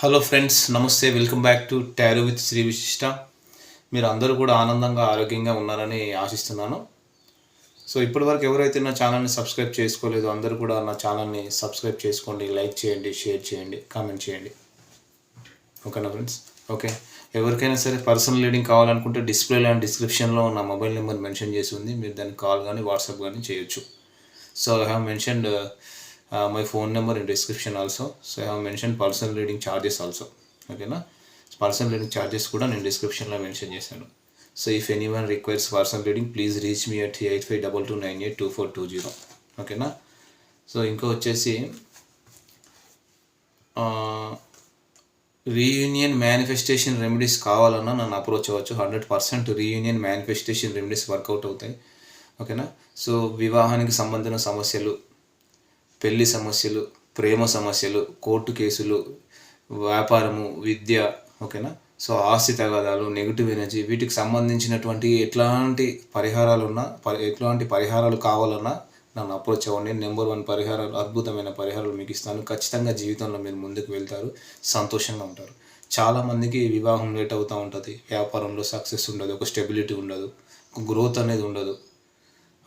Hello friends నమస్తే. Welcome back to tarot with Shri Vishishta మీరు అందరూ కూడా ఆనందంగా ఆరోగ్యంగా ఉన్నారని ఆశిస్తున్నాను. సో ఇప్పటివరకు ఎవరైతే నా ఛానల్ని సబ్స్క్రైబ్ చేసుకోలేదో అందరూ కూడా నా ఛానల్ని సబ్స్క్రైబ్ చేసుకోండి లైక్ చేయండి షేర్ చేయండి కామెంట్ చేయండి. ఓకేనా ఫ్రెండ్స్ ఓకే ఎవరికైనా సరే పర్సనల్ రీడింగ్ కావాలనుకుంటే డిస్ప్లేలో అండ్ డిస్క్రిప్షన్లో నా మొబైల్ నెంబర్ మెన్షన్ చేసి ఉంది. మీరు దాన్ని కాల్ కానీ వాట్సాప్ కానీ చేయొచ్చు. So I have mentioned my phone number in description also so I have mention personal reading charges also ఓకేనా పర్సనల్ రీడింగ్ ఛార్జెస్ కూడా నేను డిస్క్రిప్షన్లో మెన్షన్ చేశాను. So if any one requires personal reading please reach me at eight five double two nine eight two four two zero ఓకేనా so ఇంకా వచ్చేసి reunion manifestation remedies కావాలన్నా నన్ను అప్రోచ్ అవ్వచ్చు. Hundred percent reunion manifestation remedies work out అవుతాయి. ఓకేనా so వివాహానికి సంబంధించిన సమస్యలు పెళ్ళి సమస్యలు ప్రేమ సమస్యలు కోర్టు కేసులు వ్యాపారము విద్య ఓకేనా? సో ఆస్తి తగాదాలు నెగిటివ్ ఎనర్జీ వీటికి సంబంధించినటువంటి ఎట్లాంటి పరిహారాలు ఉన్నా పరి ఎట్లాంటి పరిహారాలు కావాలన్నా నన్ను అప్రోచ్ అవ్వండి. నెంబర్ వన్ పరిహారాలు అద్భుతమైన పరిహారాలు మీకు ఇస్తాను. ఖచ్చితంగా జీవితంలో మీరు ముందుకు వెళ్తారు. సంతోషంగా ఉంటారు. చాలామందికి వివాహం లేట్ అవుతూ ఉంటుంది. వ్యాపారంలో సక్సెస్ ఉండదు. ఒక స్టెబిలిటీ ఉండదు. ఒక గ్రోత్ అనేది ఉండదు.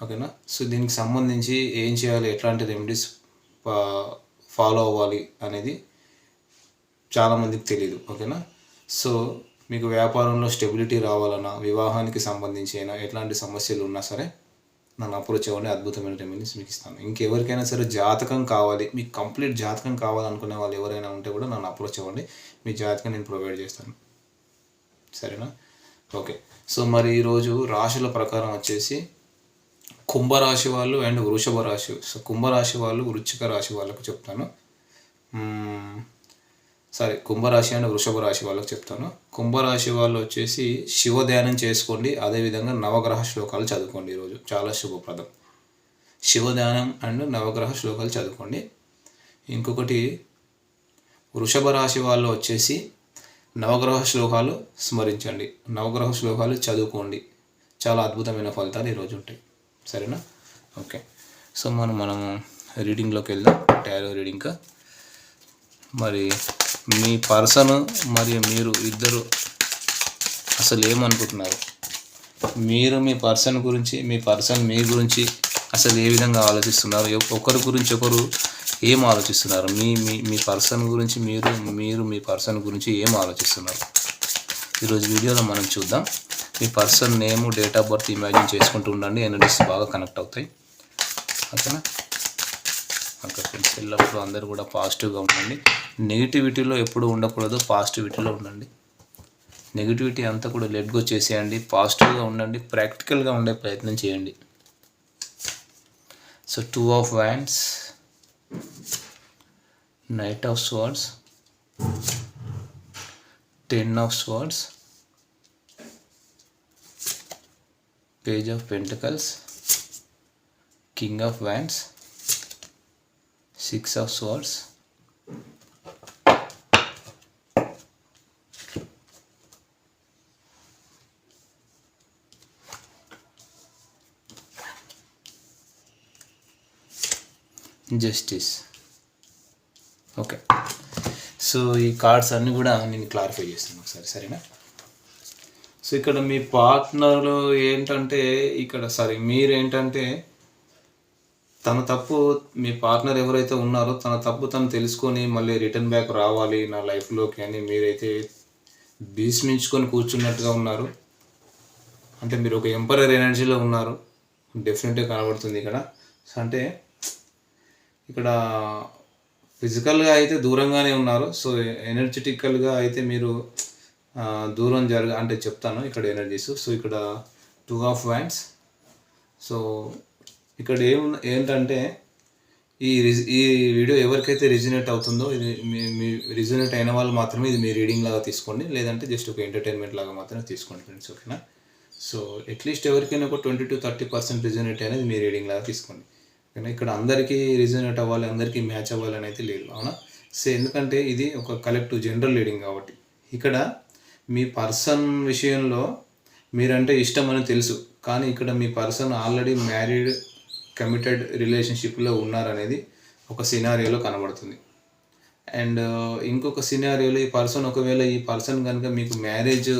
ఓకేనా? సో దీనికి సంబంధించి ఏం చేయాలి? ఎట్లాంటి రెమెడీస్ ఫాలో అవ్వాలి అనేది చాలామందికి తెలియదు ఓకేనా? సో మీకు వ్యాపారంలో స్టెబిలిటీ రావాలన్నా వివాహానికి సంబంధించి అయినా ఎట్లాంటి సమస్యలు ఉన్నా సరే నన్ను అప్రోచ్ అవ్వండి. అద్భుతమైన రెమెడీస్ మీకు ఇస్తాను. ఇంకెవరికైనా సరే జాతకం కావాలి. మీకు కంప్లీట్ జాతకం కావాలనుకునే వాళ్ళు ఎవరైనా ఉంటే కూడా నన్ను అప్రోచ్ అవ్వండి. మీ జాతకం నేను ప్రొవైడ్ చేస్తాను. సరేనా? ఓకే. సో మరి ఈరోజు రాశుల ప్రకారం వచ్చేసి కుంభరాశి వాళ్ళు అండ్ వృషభ రాశి సో కుంభరాశి వాళ్ళు వృచ్చిక రాశి వాళ్ళకు చెప్తాను. సారీ కుంభరాశి అండ్ వృషభ రాశి వాళ్ళకి చెప్తాను. కుంభరాశి వాళ్ళు వచ్చేసి శివ ధ్యానం చేసుకోండి అదేవిధంగా నవగ్రహ శ్లోకాలు చదువుకోండి ఈరోజు. చాలా శుభప్రదం. శివ ధ్యానం అండ్ నవగ్రహ శ్లోకాలు చదువుకోండి. ఇంకొకటి వృషభ రాశి వాళ్ళు వచ్చేసి నవగ్రహ శ్లోకాలు స్మరించండి. నవగ్రహ శ్లోకాలు చదువుకోండి. చాలా అద్భుతమైన ఫలితాలు ఈరోజు ఉంటాయి. సరేనా? ఓకే. సో మనం మనం రీడింగ్లోకి వెళ్దాం. టారో రీడింగ్గా మరి మీ పర్సన్ మరియు మీరు ఇద్దరు అసలు ఏమనుకుంటున్నారు? మీరు మీ పర్సన్ గురించి మీ పర్సన్ మీ గురించి అసలు ఏ విధంగా ఆలోచిస్తున్నారు? ఒకరి గురించి ఒకరు ఏం ఆలోచిస్తున్నారు? మీ మీ మీ పర్సన్ గురించి మీరు మీరు మీ పర్సన్ గురించి ఏం ఆలోచిస్తున్నారు? ఈరోజు వీడియోలో మనం చూద్దాం. మీ person name date of birth imagine చేసుకుంటూ ఉండండి. ఎనర్జీస్ బాగా కనెక్ట్ అవుతాయి. ఓకేనా? ఓకే ఫ్రెండ్స్ ఎల్లప్పుడూ అందరూ కూడా పాజిటివ్గా ఉండండి. నెగిటివిటీలో ఎప్పుడు ఉండకూడదు పాజిటివిటీలో ఉండండి. నెగిటివిటీ అంతా కూడా లెట్గా చేసేయండి. పాజిటివ్గా ఉండండి ప్రాక్టికల్గా ఉండే ప్రయత్నం చేయండి. So two of wands knight of swords ten of swords page of pentacles king of wands six of swords justice okay so ఈ కార్డ్స్ అన్నీ కూడా నేను క్లారిఫై చేస్తాను ఒకసారి సరేనా? సో ఇక్కడ మీ పార్ట్నర్లు ఏంటంటే ఇక్కడ సారీ మీరేంటంటే తన తప్పు మీ పార్ట్నర్ ఎవరైతే ఉన్నారో తన తప్పు తను తెలుసుకొని మళ్ళీ రిటర్న్ బ్యాక్ రావాలి నా లైఫ్లోకి అని మీరైతే భీష్మించుకొని కూర్చున్నట్టుగా ఉన్నారు. అంటే మీరు ఒక ఎంపరర్ ఎనర్జీలో ఉన్నారు. డెఫినెట్గా కనబడుతుంది ఇక్కడ. సో అంటే ఇక్కడ ఫిజికల్గా అయితే దూరంగానే ఉన్నారు. సో ఎనర్జెటికల్గా అయితే మీరు దూరం జరగ అంటే చెప్తాను ఇక్కడ ఎనర్జీస్ సో ఇక్కడ టూ ఆఫ్ వ్యాండ్స్ సో ఇక్కడ ఏం ఏంటంటే ఈ ఈ వీడియో ఎవరికైతే రిజినేట్ అవుతుందో ఇది మీ మీ రిజినేట్ అయిన వాళ్ళు మాత్రమే ఇది మీ రీడింగ్ లాగా తీసుకోండి. లేదంటే జస్ట్ ఒక ఎంటర్టైన్మెంట్ లాగా మాత్రమే తీసుకోండి ఫ్రెండ్స్ ఓకేనా సో అట్లీస్ట్ ఎవరికైనా ఒక twenty to thirty percent resonate అనేది మీ రీడింగ్ లాగా తీసుకోండి. ఓకేనా ఇక్కడ అందరికీ రిజనేట్ అవ్వాలి అందరికీ మ్యాచ్ అవ్వాలి అనేది అయితే లేదు అవునా? సో ఎందుకంటే ఇది ఒక కలెక్టివ్ జనరల్ రీడింగ్ కాబట్టి. ఇక్కడ మీ పర్సన్ విషయంలో మీరంటే ఇష్టం అని తెలుసు. కానీ ఇక్కడ మీ పర్సన్ ఆల్రెడీ మ్యారీడ్ కమిటెడ్ రిలేషన్షిప్లో ఉన్నారనేది ఒక సినారియోలో కనబడుతుంది. అండ్ ఇంకొక సినారియోలో ఈ పర్సన్ ఒకవేళ ఈ పర్సన్ కనుక మీకు మ్యారేజ్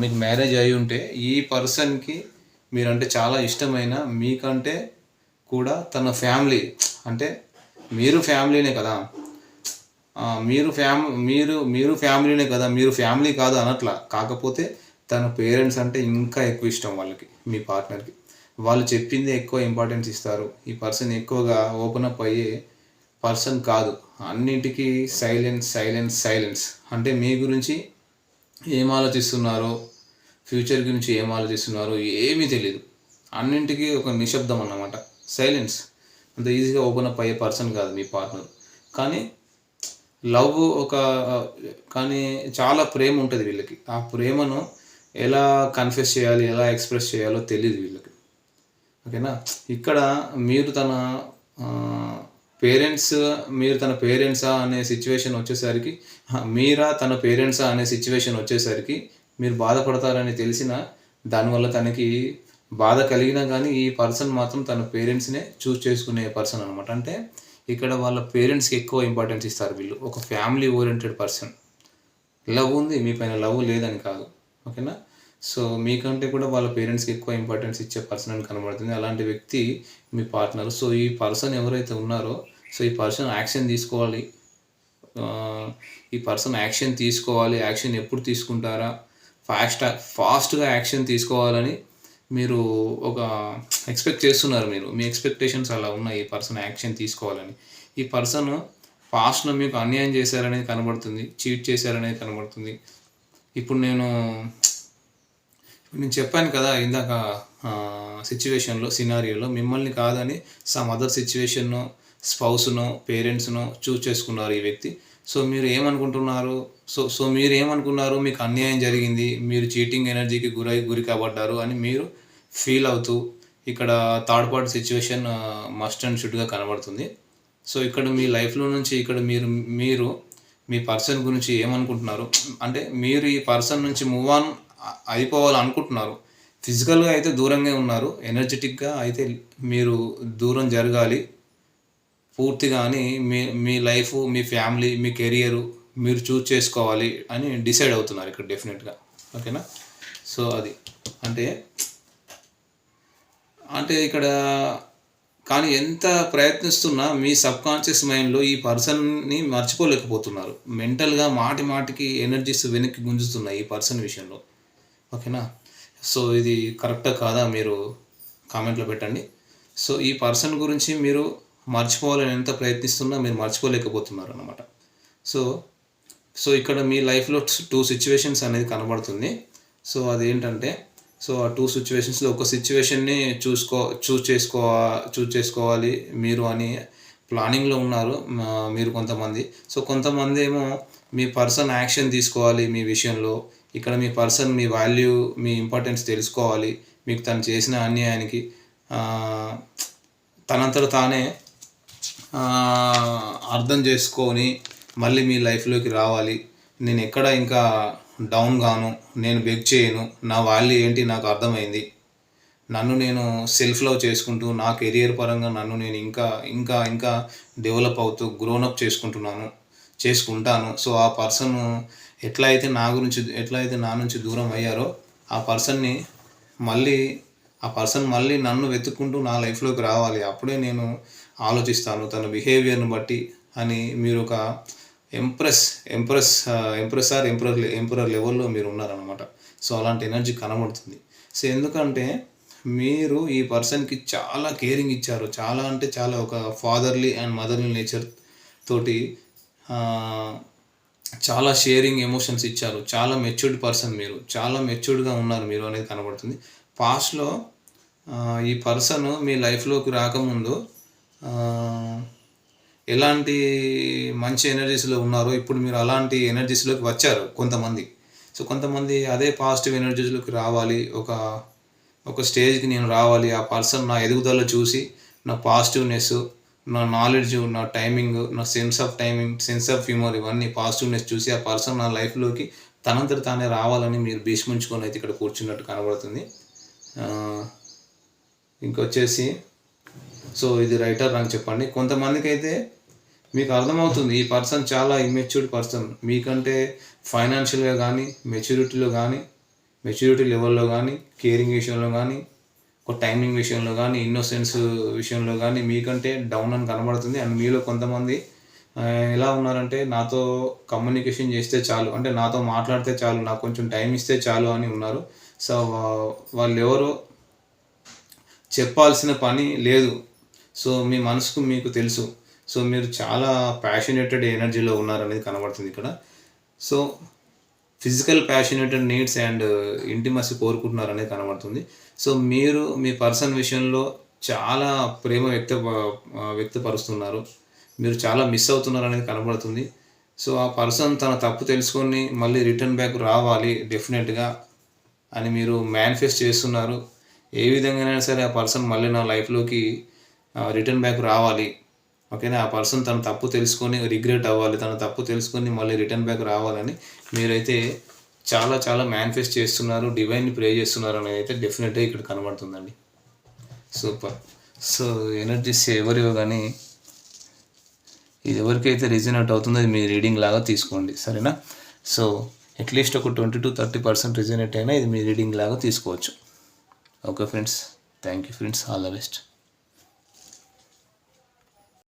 మీకు మ్యారేజ్ అయి ఉంటే ఈ పర్సన్కి మీరంటే చాలా ఇష్టమైన మీకంటే కూడా తన ఫ్యామిలీ అంటే మీరు ఫ్యామిలీనే కదా. మీరు ఫ్యామ్ మీరు మీరు ఫ్యామిలీనే కదా మీరు ఫ్యామిలీ కాదు అనట్లా. కాకపోతే తన పేరెంట్స్ అంటే ఇంకా ఎక్కువ ఇష్టం వాళ్ళకి మీ పార్ట్నర్కి. వాళ్ళు చెప్పింది ఎక్కువ ఇంపార్టెన్స్ ఇస్తారు. ఈ పర్సన్ ఎక్కువగా ఓపెన్ అప్ అయ్యే పర్సన్ కాదు. అన్నింటికీ సైలెన్స్ సైలెన్స్ సైలెన్స్. అంటే మీ గురించి ఏం ఆలోచిస్తున్నారో ఫ్యూచర్ గురించి ఏం ఆలోచిస్తున్నారో ఏమీ తెలియదు అన్నింటికీ ఒక నిశ్శబ్దం అన్నమాట. సైలెన్స్. అంత ఈజీగా ఓపెన్ అప్ అయ్యే పర్సన్ కాదు మీ పార్ట్నర్. కానీ లవ్ ఒక కానీ చాలా ప్రేమ ఉంటుంది వీళ్ళకి. ఆ ప్రేమను ఎలా కన్ఫెస్ చేయాలి ఎలా ఎక్స్ప్రెస్ చేయాలో తెలియదు వీళ్ళకి. ఓకేనా? ఇక్కడ మీరు తన పేరెంట్స్ మీరు తన పేరెంట్సా అనే సిచ్యువేషన్ వచ్చేసరికి మీరా తన పేరెంట్సా అనే సిచ్యువేషన్ వచ్చేసరికి మీరు బాధపడతారని తెలిసిన దానివల్ల తనకి బాధ కలిగినా కానీ ఈ పర్సన్ మాత్రం తన పేరెంట్స్నే చూస్ చేసుకునే పర్సన్ అనమాట అంటే ఇక్కడ వాళ్ళ పేరెంట్స్కి ఎక్కువ ఇంపార్టెన్స్ ఇస్తారు వీళ్ళు. ఒక ఫ్యామిలీ ఓరియంటెడ్ పర్సన్ లవ్ ఉంది మీ పైన లవ్ లేదని కాదు. ఓకేనా సో మీకంటే కూడా వాళ్ళ పేరెంట్స్కి ఎక్కువ ఇంపార్టెన్స్ ఇచ్చే పర్సన్ అని కనబడుతుంది. అలాంటి వ్యక్తి మీ పార్ట్నర్ సో ఈ పర్సన్ ఎవరైతే ఉన్నారో సో ఈ పర్సన్ యాక్షన్ తీసుకోవాలి. ఈ పర్సన్ యాక్షన్ తీసుకోవాలి. యాక్షన్ ఎప్పుడు తీసుకుంటారా? ఫాస్ట్ ఫాస్ట్గా యాక్షన్ తీసుకోవాలని మీరు ఒక ఎక్స్పెక్ట్ చేస్తున్నారు మీరు. మీ ఎక్స్పెక్టేషన్స్ అలా ఉన్నాయి ఈ పర్సన్ యాక్షన్ తీసుకోవాలని. ఈ పర్సన్ పాస్ట్లో మీకు అన్యాయం చేశారనేది కనబడుతుంది చీట్ చేశారనేది కనబడుతుంది. ఇప్పుడు నేను నేను చెప్పాను కదా ఇందాక సిచ్యువేషన్లో సినారియోలో మిమ్మల్ని కాదని సమ్ అదర్ సిచ్యువేషన్ను స్పౌస్ను పేరెంట్స్ను చూస్ చేసుకున్నారు ఈ వ్యక్తి. సో మీరు ఏమనుకుంటున్నారు? సో సో మీరు ఏమనుకున్నారు మీకు అన్యాయం జరిగింది. మీరు చీటింగ్ ఎనర్జీకి గురై గురి కాబడ్డారు అని మీరు ఫీల్ అవుతూ ఇక్కడ third party situation must and షుడ్గా కనబడుతుంది. సో ఇక్కడ మీ లైఫ్లో నుంచి ఇక్కడ మీరు మీరు మీ పర్సన్ గురించి ఏమనుకుంటున్నారు? అంటే మీరు ఈ పర్సన్ నుంచి మూవ్ ఆన్ అయిపోవాలి అనుకుంటున్నారు ఫిజికల్గా అయితే దూరంగా ఉన్నారు. ఎనర్జెటిక్గా అయితే మీరు దూరం జరగాలి. పూర్తిగా అని మీ మీ లైఫ్ మీ ఫ్యామిలీ మీ కెరియర్ మీరు చూస్ చేసుకోవాలి అని డిసైడ్ అవుతున్నారు ఇక్కడ డెఫినెట్గా ఓకేనా సో అది. అంటే అంటే ఇక్కడ కానీ ఎంత ప్రయత్నిస్తున్నా మీ సబ్ కాన్షియస్ మైండ్లో ఈ పర్సన్ని మర్చిపోలేకపోతున్నారు. మెంటల్గా మాటి మాటికి ఎనర్జీస్ వెనక్కి గుంజుతున్నాయి ఈ పర్సన్ విషయంలో. ఓకేనా సో ఇది కరెక్టా కాదా మీరు కామెంట్లో పెట్టండి. సో ఈ పర్సన్ గురించి మీరు మర్చిపోవాలని ఎంత ప్రయత్నిస్తున్నా మీరు మర్చిపోలేకపోతున్నారు అనమాట సో సో ఇక్కడ మీ లైఫ్లో టూ సిచ్యువేషన్స్ అనేది కనబడుతుంది. సో అదేంటంటే సో ఆ టూ సిచ్యువేషన్స్లో ఒక సిచ్యువేషన్ని చూసుకో చూస్ చేసుకో చూస్ చేసుకోవాలి మీరు అని ప్లానింగ్లో ఉన్నారు మీరు కొంతమంది. సో కొంతమంది ఏమో మీ పర్సన్ యాక్షన్ తీసుకోవాలి మీ విషయంలో. ఇక్కడ మీ పర్సన్ మీ వాల్యూ మీ ఇంపార్టెన్స్ తెలుసుకోవాలి. మీకు తను చేసిన అన్యాయానికి తనంతట తానే అర్థం చేసుకొని మళ్ళీ మీ లైఫ్లోకి రావాలి. నేను ఎక్కడ ఇంకా డౌన్ గాను నేను బెగ్ చేయను. నా వాల్యూ ఏంటి నాకు అర్థమైంది. నన్ను నేను సెల్ఫ్ లవ్ చేసుకుంటూ నా కెరియర్ పరంగా నన్ను నేను ఇంకా ఇంకా ఇంకా డెవలప్ అవుతూ గ్రోనప్ చేసుకుంటున్నాను చేసుకుంటాను. సో ఆ పర్సన్ ఎట్లా అయితే నా గురించి ఎట్లా అయితే నా నుంచి దూరం అయ్యారో ఆ పర్సన్ని మళ్ళీ ఆ పర్సన్ మళ్ళీ నన్ను వెతుక్కుంటూ నా లైఫ్లోకి రావాలి. అప్పుడే నేను ఆలోచిస్తాను తన బిహేవియర్ని బట్టి అని మీరు ఒక empress empress empress or emperor emperor లెవెల్లో మీరు ఉన్నారనమాట సో అలాంటి ఎనర్జీ కనబడుతుంది. సో ఎందుకంటే మీరు ఈ పర్సన్కి చాలా కేరింగ్ ఇచ్చారు. చాలా అంటే చాలా ఒక ఫాదర్లీ అండ్ మదర్లీ నేచర్ తోటి చాలా షేరింగ్ ఎమోషన్స్ ఇచ్చారు. చాలా మెచ్యూర్డ్ పర్సన్ మీరు. చాలా మెచ్యూర్డ్గా ఉన్నారు మీరు అనేది కనబడుతుంది. పాస్ట్లో ఈ పర్సన్ మీ లైఫ్లోకి రాకముందు ఎలాంటి మంచి ఎనర్జీస్లో ఉన్నారో ఇప్పుడు మీరు అలాంటి ఎనర్జీస్లోకి వచ్చారు కొంతమంది. సో కొంతమంది అదే పాజిటివ్ ఎనర్జీస్లోకి రావాలి. ఒక ఒక స్టేజ్కి నేను రావాలి. ఆ పర్సన్ నా ఎదుగుదల చూసి నా పాజిటివ్నెస్ నా నాలెడ్జ్ నా టైమింగ్ నా sense of timing sense of humour ఇవన్నీ పాజిటివ్నెస్ చూసి ఆ పర్సన్ నా లైఫ్లోకి తనంతట తానే రావాలని మీరు భీష్మించుకొని అయితే ఇక్కడ కూర్చున్నట్టు కనబడుతుంది. ఇంకొచ్చేసి సో ఇది రైటర్ నాకు చెప్పండి. కొంతమందికి అయితే మీకు అర్థమవుతుంది ఈ పర్సన్ చాలా ఇమ్మెచ్యూర్డ్ పర్సన్ మీకంటే ఫైనాన్షియల్గా కానీ మెచ్యూరిటీలో కానీ మెచ్యూరిటీ లెవెల్లో కానీ కేరింగ్ విషయంలో కానీ ఒక టైమింగ్ విషయంలో కానీ ఇన్నోసెన్స్ విషయంలో కానీ మీకంటే డౌన్ అని కనబడుతుంది. అండ్ మీలో కొంతమంది ఎలా ఉన్నారంటే నాతో కమ్యూనికేషన్ చేస్తే చాలు అంటే నాతో మాట్లాడితే చాలు నాకు కొంచెం టైం ఇస్తే చాలు అని ఉన్నారు. సో వా- వాళ్ళు ఎవరో చెప్పాల్సిన పని లేదు. సో మీ మనసుకు మీకు తెలుసు. సో మీరు చాలా ప్యాషనేటెడ్ ఎనర్జీలో ఉన్నారనేది కనబడుతుంది ఇక్కడ. So physical passionated needs and intimacy కోరుకుంటున్నారు అనేది కనబడుతుంది. సో మీరు మీ పర్సన్ విషయంలో చాలా ప్రేమ వ్యక్త వ్యక్తపరుస్తున్నారు. మీరు చాలా మిస్ అవుతున్నారు అనేది కనబడుతుంది. సో ఆ పర్సన్ తన తప్పు తెలుసుకొని మళ్ళీ రిటర్న్ బ్యాక్ రావాలి డెఫినెట్గా అని మీరు మేనిఫెస్ట్ చేస్తున్నారు. ఏ విధంగానైనా సరే ఆ పర్సన్ మళ్ళీ నా లైఫ్లోకి రిటర్న్ బ్యాక్ రావాలి. ఓకేనా? ఆ పర్సన్ తన తప్పు తెలుసుకొని రిగ్రెట్ అవ్వాలి. తన తప్పు తెలుసుకొని మళ్ళీ రిటర్న్ బ్యాక్ రావాలని మీరైతే చాలా చాలా మేనిఫెస్ట్ చేస్తున్నారు. డివైన్ని ప్రే చేస్తున్నారు అనేది అయితే డెఫినెట్గా ఇక్కడ కనబడుతుందండి. సూపర్ సో ఎనర్జీస్ ఎవరివో కానీ ఇది ఎవరికైతే రిజనేట్ అవుతుందో అది మీ రీడింగ్ లాగా తీసుకోండి. సరేనా? సో అట్లీస్ట్ ఒక twenty to thirty percent resonate అయినా ఇది మీ రీడింగ్ లాగా తీసుకోవచ్చు. Okay friends thank you friends all the best